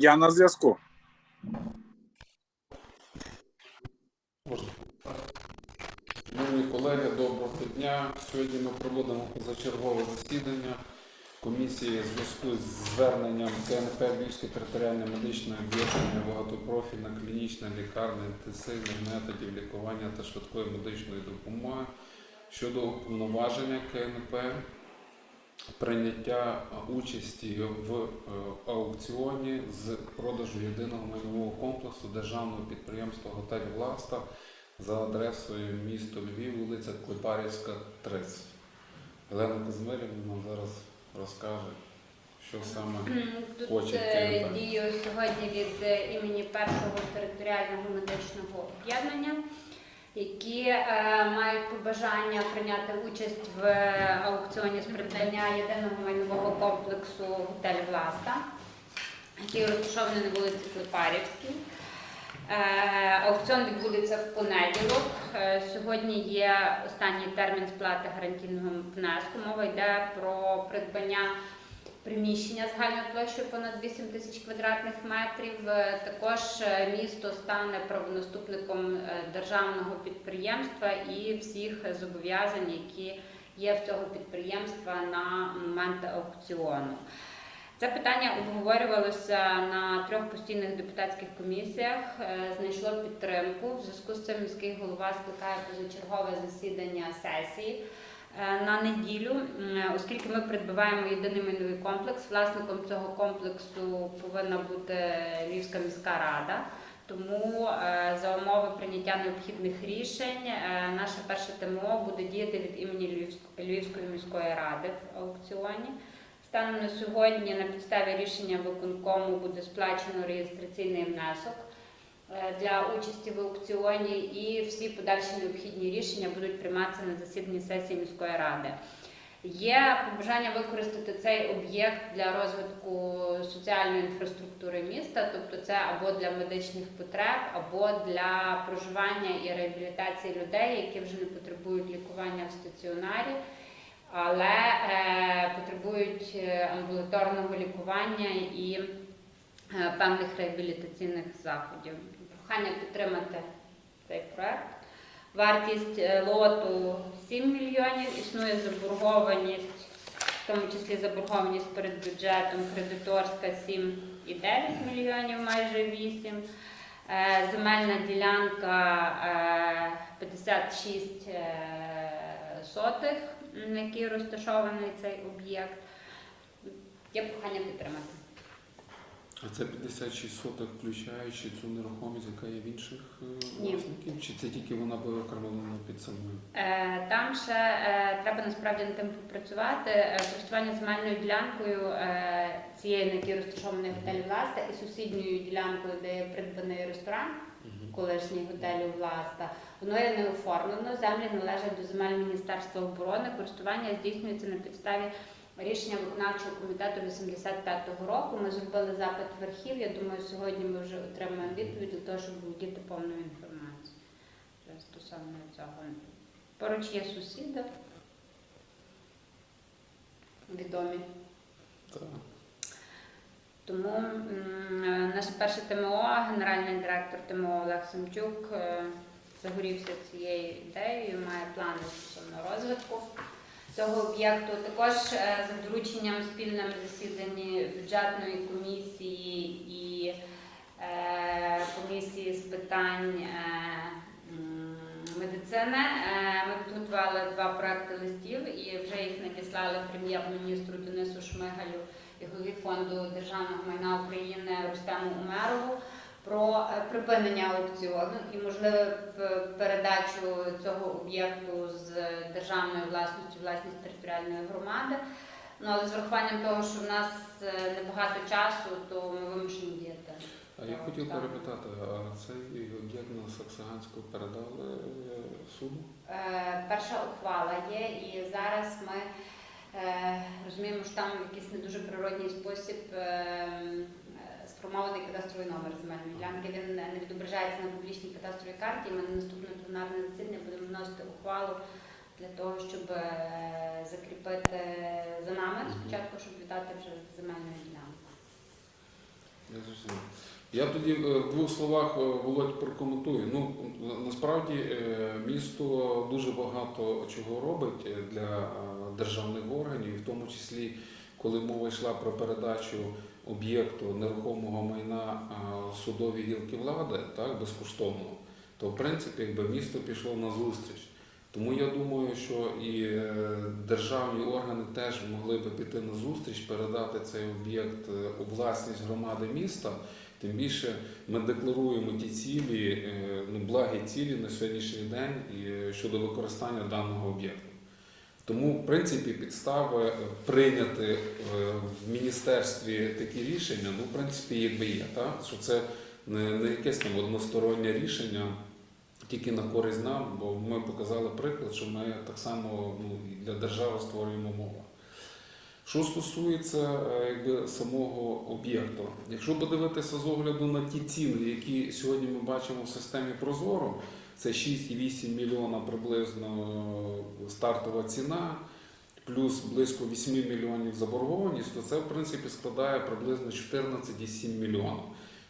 Я на зв'язку. Шановні колеги, доброго дня. Сьогодні ми проводимо позачергове засідання комісії в зв'язку з зверненням КНП Львівське територіальне медичне об'єднання багатопрофільна клінічна лікарня інтенсивних методів лікування та швидкої медичної допомоги щодо уповноваження КНП прийняття е, участі в е, аукціоні з продажу єдиного майнового комплексу державного підприємства Готель Власта за адресою місто Львів, вулиця Клепарівська, 30. Олена Казмирівна нам зараз розкаже, що саме Тут Хоче е, дію сьогодні від імені першого територіального медичного об'єднання, які е, мають побажання прийняти участь в е, аукціоні з придбання єдиного майнового комплексу готель Власта, який розташований на вулиці Клепарівській. Е, Аукціон відбудеться в понеділок. Е, Сьогодні є останній термін сплати гарантійного внеску. Мова йде про придбання приміщення загальною площею понад 8 тисяч квадратних метрів. Е, Також е, місто стане правонаступником е, державного підприємства і всіх зобов'язань, які є в цього підприємства на момент аукціону. Це питання обговорювалося на трьох постійних депутатських комісіях. Знайшло підтримку. В зв'язку з цим міський голова скликає позачергове засідання сесії на неділю, оскільки ми придбаємо єдиний майновий комплекс. Власником цього комплексу повинна бути Львівська міська рада. Тому е, за умови прийняття необхідних рішень е, наше перше ТМО буде діяти від імені Львівськ- Львівської міської ради в аукціоні. Станом на сьогодні на підставі рішення виконкому буде сплачено реєстраційний внесок е, для участі в аукціоні, і всі подальші необхідні рішення будуть прийматися на засіданні сесії міської ради. Є побажання використати цей об'єкт для розвитку соціальної інфраструктури міста, тобто це або для медичних потреб, або для проживання і реабілітації людей, які вже не потребують лікування в стаціонарі але е, потребують е, амбулаторного лікування і е, певних реабілітаційних заходів. Прохання підтримати цей проект. Вартість е, лоту 7 мільйонів, існує заборгованість, в тому числі заборгованість перед бюджетом кредиторська 7,9 мільйонів, майже 8. Е, Земельна ділянка е, 56 е, сотих, на якій розташований цей об'єкт. Є прохання підтримати. А це 56 соток, включаючи цю нерухомість, яка є в інших е, Ні. власників? Чи це тільки вона виокремлена під самою? Е, Там ще е, треба насправді над тим попрацювати. Е, Користування земельною ділянкою е, цієї, на якій розташований готель Власта, і сусідньою ділянкою, де є придбаний ресторан, колишній готелю Власта. Воно є не оформлено. Землі належать до земель Міністерства оборони. Користування здійснюється на підставі рішення виконавчого комітету 85-го року. Ми зробили запит в архів. Я думаю, сьогодні ми вже отримаємо відповідь для того, щоб володіти повною інформацією стосовно цього. Поруч є сусіди. Відомі. Так. Тому наше перше ТМО, генеральний директор ТМО Олег Самчук е, загорівся цією ідеєю, має плани стосовно розвитку цього об'єкту. Також е, за дорученням спільним засіданні бюджетної комісії і е, комісії з питань е, медицини ми підготували два проекти листів і вже їх надіслали прем'єр-міністру Денису Шмигалю і голові фонду державного майна України Рустему Умерову про е, припинення аукціону і можливе передачу цього об'єкту з державної власності власність територіальної громади. Ну але з врахуванням того, що в нас е, небагато часу, то ми вимушені діяти. А я хотів перепитати, а цей об'єкт на Саксаганську передали е, суду? Е, Перша ухвала є, і зараз ми е, розуміємо, що там в якийсь не дуже природній спосіб е, е, сформований кадастровий номер земельної ділянки. Він не відображається на публічній кадастровій карті. Ми на наступне пленарне засідання будемо вносити ухвалу для того, щоб е, закріпити за нами спочатку, щоб віддати вже земельну ділянку. Я зрозумів. Я тоді е, в двох словах е, Володь прокоментую. Ну насправді е, місто дуже багато чого робить е, для е, державних органів, в тому числі, коли мова йшла про передачу об'єкту нерухомого майна судовій гілки влади, так безкоштовно, то в принципі якби місто пішло на зустріч. Тому я думаю, що і е, державні органи теж могли би піти на зустріч, передати цей об'єкт е, у власність громади міста. Тим більше ми декларуємо ті цілі, е, ну, благі цілі на сьогоднішній день щодо використання даного об'єкту. Тому, в принципі, підстави е, прийняти е, в міністерстві такі рішення, ну, в принципі, якби є, так? що це не, якесь там одностороннє рішення тільки на користь нам, бо ми показали приклад, що ми так само ну, для держави створюємо мову. Що стосується е, якби, самого об'єкту, якщо подивитися з огляду на ті ціни, які сьогодні ми бачимо в системі Прозоро, це 6,8 мільйона приблизно стартова ціна, плюс близько 8 мільйонів заборгованість, то це в принципі складає приблизно 14,7 мільйона.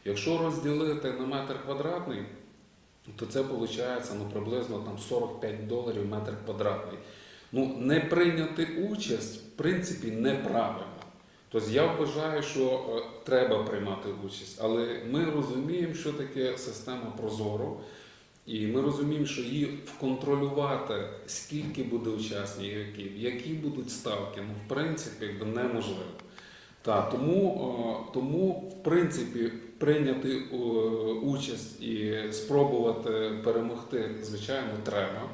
Якщо розділити на метр квадратний, то це виходить ну, приблизно там, 45 доларів метр квадратний. Ну, не прийняти участь, в принципі, неправильно. Тобто я вважаю, що е, треба приймати участь, але ми розуміємо, що таке система Прозоро, і ми розуміємо, що її вконтролювати, скільки буде учасників, які будуть ставки, ну, в принципі, неможливо. Так, тому, е, тому, в принципі, прийняти е, участь і спробувати перемогти, звичайно, треба.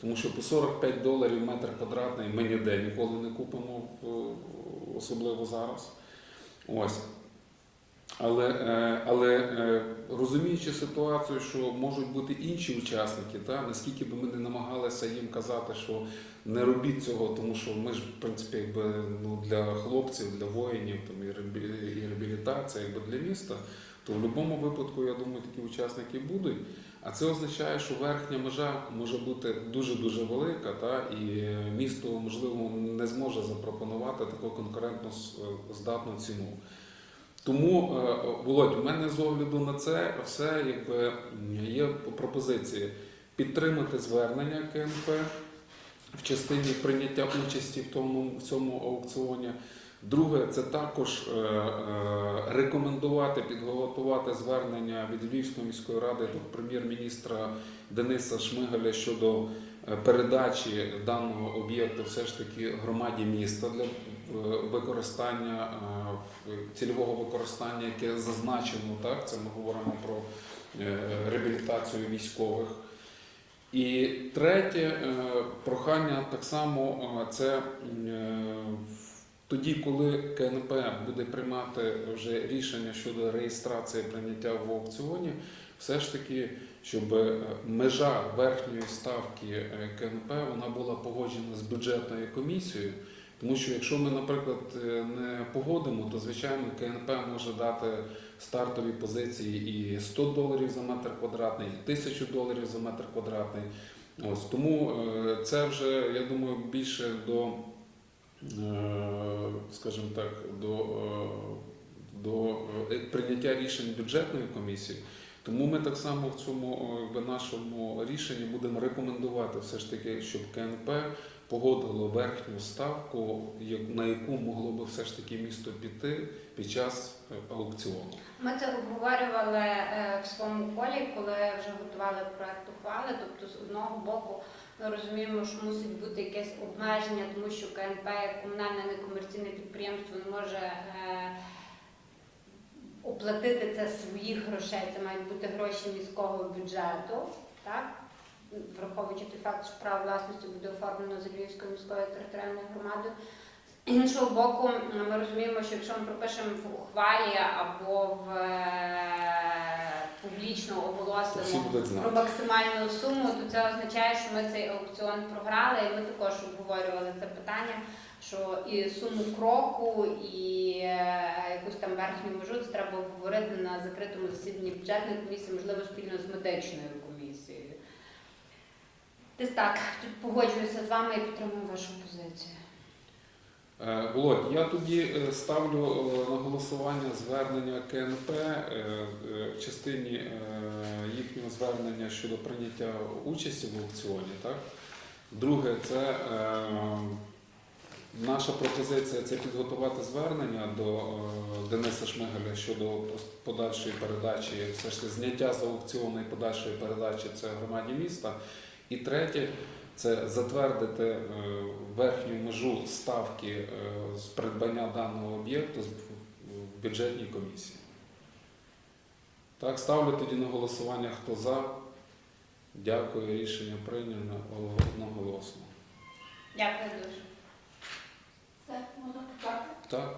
Тому що по 45 доларів метр квадратний ми ніде ніколи не купимо, особливо зараз. Ось. Але, е, але е, розуміючи ситуацію, що можуть бути інші учасники, та, наскільки би ми не намагалися їм казати, що не робіть цього, тому що ми ж, в принципі, якби, ну, для хлопців, для воїнів там, і реабілі- і реабілітація якби, для міста, то в будь-якому випадку, я думаю, такі учасники будуть. А це означає, що верхня межа може бути дуже-дуже велика, та, і місто, можливо, не зможе запропонувати таку конкурентно здатну ціну. Тому, е, Володь, у мене з огляду на це все якби, є пропозиції підтримати звернення КНП в частині прийняття участі в тому в цьому аукціоні. Друге, це також е, е, рекомендувати підготувати звернення від Львівської міської ради до прем'єр-міністра Дениса Шмигаля щодо передачі даного об'єкту все ж таки громаді міста для е, використання е, цільового використання, яке зазначено. Так, це ми говоримо про е, реабілітацію військових. І третє е, прохання так само е, це е, тоді, коли КНП буде приймати вже рішення щодо реєстрації прийняття в аукціоні, все ж таки, щоб е, межа верхньої ставки е, КНП вона була погоджена з бюджетною комісією. Тому що якщо ми, наприклад, е, не погодимо, то звичайно КНП може дати стартові позиції і 100 доларів за метр квадратний, і 1000 доларів за метр квадратний. Ось тому це вже, я думаю, більше до, скажімо так, до, до прийняття рішень бюджетної комісії. Тому ми так само в цьому е, якби, нашому рішенні будемо рекомендувати все ж таки, щоб КНП погодило верхню ставку, на яку могло би все ж таки місто піти під час е, аукціону. Ми це обговорювали е, в своєму колі, коли вже готували проект ухвали. Тобто, з одного боку, ми розуміємо, що мусить бути якесь обмеження, тому що КНП комунальне некомерційне підприємство не може е, оплатити це своїх грошей. Це мають бути гроші міського бюджету, так? Враховуючи той факт, що право власності буде оформлено за Львівською міською територіальною громадою. З іншого боку, ми розуміємо, що якщо ми пропишемо в ухвалі або в е, публічно оголосимо про максимальну суму, то це означає, що ми цей аукціон програли, і ми також обговорювали це питання, що і суму кроку, і е, верхню межу це треба обговорити на закритому засіданні бюджетної комісії, можливо, спільно з медичною комісією. Десь так, тут погоджуюся з вами і підтримую вашу позицію. Е, Володь, я тоді е, ставлю е, на голосування звернення КНП в частині їхнього звернення щодо прийняття участі в аукціоні. Так? Друге, це наша пропозиція це підготувати звернення до е, Дениса Шмигаля щодо подальшої передачі, все ж зняття з аукціону і подальшої передачі це громаді міста. І третє, це затвердити е, верхню межу ставки е, з придбання даного об'єкту в бюджетній комісії. Так, ставлю тоді на голосування, хто за. Дякую, рішення прийнято одноголосно. Дякую дуже. Все, можна почати? Так,